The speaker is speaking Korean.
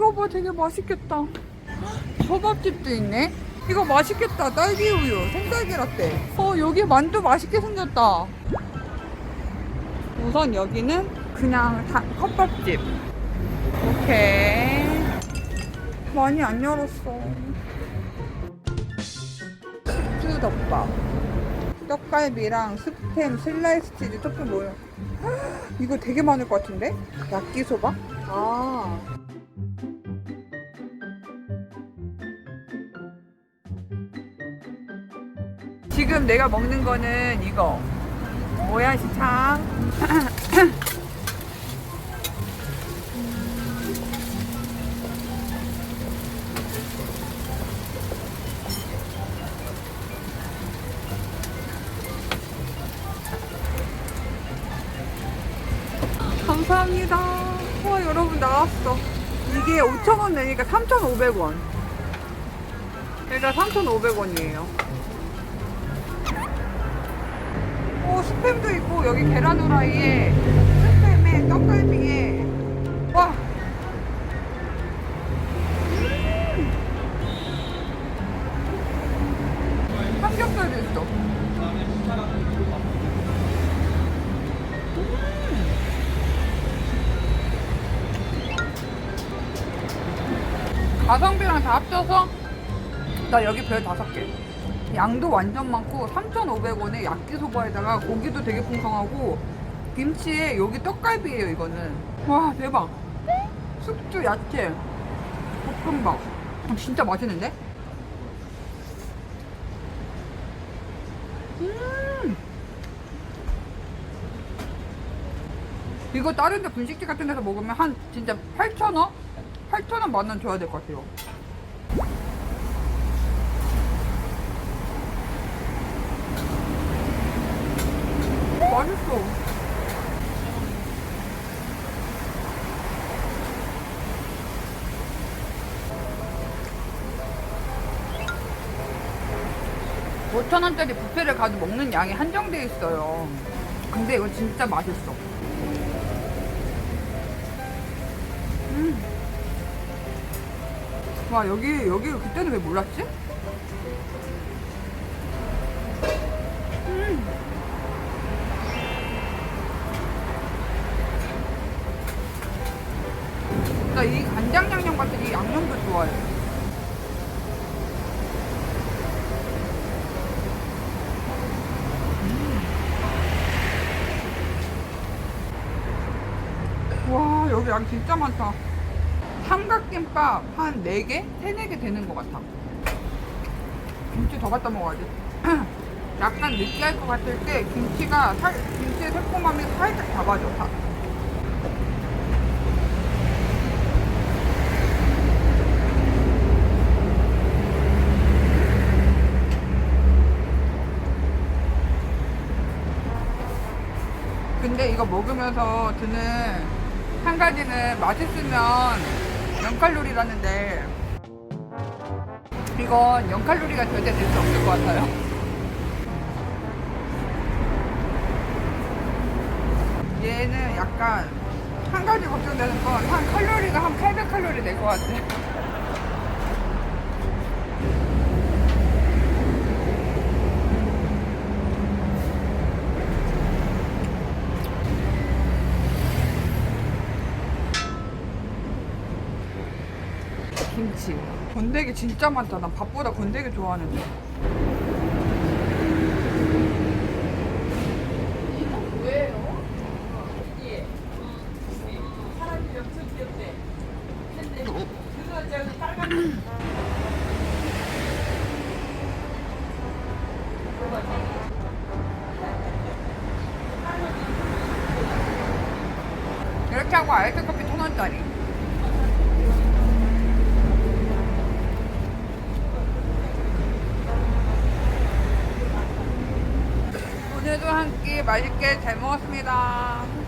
이거 봐 되게 맛있겠다. 초밥집도 있네. 이거 맛있겠다. 딸기 우유, 생딸기 라떼. 어 여기 만두 맛있게 생겼다. 우선 여기는 그냥 다, 컵밥집. 오케이. 많이 안 열었어. 식주 덮밥. 떡갈비랑 스팸, 슬라이스 치즈, 토핑 뭐야? 이거 되게 많을 것 같은데? 야끼소바? 아. 지금 내가 먹는 거는 이거. 뭐야, 시창? 감사합니다. 와, 여러분 나왔어. 이게 5,000원 내니까 3,500원. 일단 3,500원이에요. 오, 스팸도 있고, 여기 계란 후라이에, 스팸에, 떡갈비에, 와! 음! 삼겹살도 있어. 가성비랑 다 합쳐서 나 여기 별 다섯 개. 양도 완전 많고 3,500원에 야끼소바에다가 고기도 되게 풍성하고 김치에 여기 떡갈비예요 이거는. 와 대박. 숙주 야채 볶음밥. 어, 진짜 맛있는데? 음. 이거 다른 데 분식집 같은 데서 먹으면 한 진짜 8,000원? 8,000원 만원 줘야 될 것 같아요. 맛있어. 오천 원짜리 뷔페를 가도 먹는 양이 한정돼 있어요. 근데 이거 진짜 맛있어. 음. 와 여기 여기 그때는 왜 몰랐지? 나이 간장 양념 같은 이 양념도 좋아해. 음. 와 여기 양 진짜 많다. 삼각김밥 한 4개? 3, 4개 되는 것 같아. 김치 더 갖다 먹어야지. 약간 느끼할 것 같을 때 김치가 살, 김치의 새콤함이 살짝 잡아줘. 근데 이거 먹으면서 드는 한 가지는 맛있으면 0칼로리라는데 이건 0칼로리가 절대 될 수 없을 것 같아요. 얘는 약간 한 가지 걱정되는 건 한 칼로리가 한 800칼로리 될 것 같아. 김치. 건더기 진짜 많다. 난 밥보다 건더기 좋아하는데. 이렇게 하고 아이스 커피 천 원짜리. 오늘도 한 끼 맛있게 잘 먹었습니다.